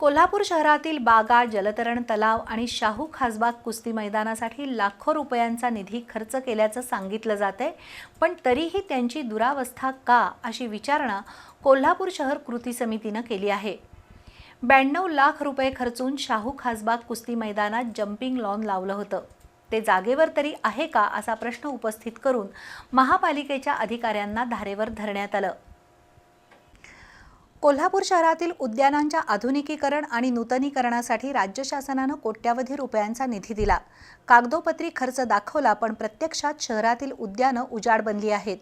कोल्हापूर शहरातील बागा जलतरण तलाव आणि शाहू खासबाग कुस्ती मैदानासाठी लाखो रुपयांचा निधी खर्च केल्याचं सांगितलं जातंय. पण तरीही त्यांची दुरावस्था का अशी विचारणा कोल्हापूर शहर कृती समितीनं केली आहे. ब्याण्णव लाख रुपये खर्चून शाहू खासबाग कुस्ती मैदानात जम्पिंग लॉन लावलं होतं. ते जागेवर तरी आहे का असा प्रश्न उपस्थित करून महापालिकेच्या अधिकाऱ्यांना धारेवर धरण्यात आलं. कोल्हापूर शहरातील उद्यानांच्या आधुनिकीकरण आणि नूतनीकरणासाठी राज्य शासनानं कोट्यावधी रुपयांचा निधी दिला. कागदोपत्री खर्च दाखवला पण प्रत्यक्षात शहरातील उद्यानं उजाड बनली आहेत.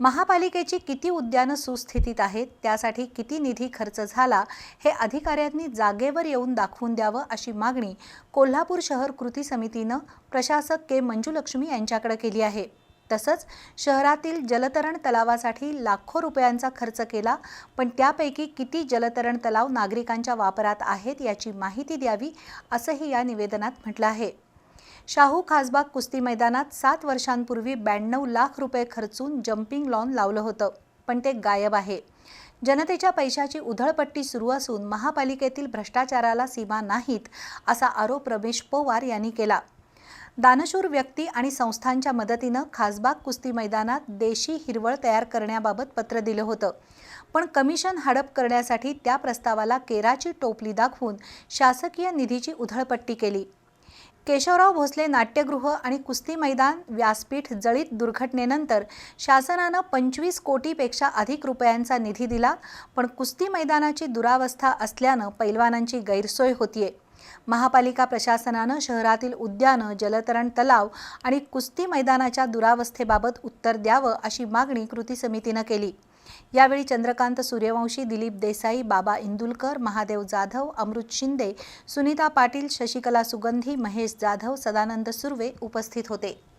महापालिकेची किती उद्यानं सुस्थितीत आहेत त्यासाठी किती निधी खर्च झाला हे अधिकाऱ्यांनी जागेवर येऊन दाखवून द्यावं अशी मागणी कोल्हापूर शहर कृती समितीनं प्रशासक के. मंजुलक्ष्मी यांच्याकडे केली आहे. तसंच शहरातील जलतरण तलावासाठी लाखो रुपयांचा खर्च केला पण त्यापैकी किती जलतरण तलाव नागरिकांच्या वापरात आहेत याची माहिती द्यावी असंही या निवेदनात म्हटलं आहे. शाहू खासबाग कुस्ती मैदानात सात वर्षांपूर्वी ब्याण्णव लाख रुपये खर्चून जम्पिंग लॉन लावलं होतं पण ते गायब आहे. जनतेच्या पैशाची उधळपट्टी सुरू असून महापालिकेतील भ्रष्टाचाराला सीमा नाहीत असा आरोप रमेश पवार यांनी केला. दानशूर व्यक्ती आणि संस्थांच्या मदतीनं खासबाग कुस्ती मैदानात देशी हिरवळ तयार करण्याबाबत पत्र दिलं होतं. पण कमिशन हडप करण्यासाठी त्या प्रस्तावाला केराची टोपली दाखवून शासकीय निधीची उधळपट्टी केली. केशवराव भोसले नाट्यगृह आणि कुस्ती मैदान व्यासपीठ जळीत दुर्घटनेनंतर शासनानं पंचवीस कोटीपेक्षा अधिक रुपयांचा निधी दिला पण कुस्ती मैदानाची दुरावस्था असल्यानं पैलवानांची गैरसोय होतीये. महापालिका प्रशासनानं शहरातील उद्यानं जलतरण तलाव आणि कुस्ती मैदानाच्या दुरावस्थेबाबत उत्तर द्यावं अशी मागणी कृती समितीनं केली. यावेळी चंद्रकांत सूर्यवंशी दिलीप देसाई बाबा इंदुलकर महादेव जाधव अमृत शिंदे सुनीता पाटील शशिकला सुगंधी महेश जाधव सदानंद सुर्वे उपस्थित होते.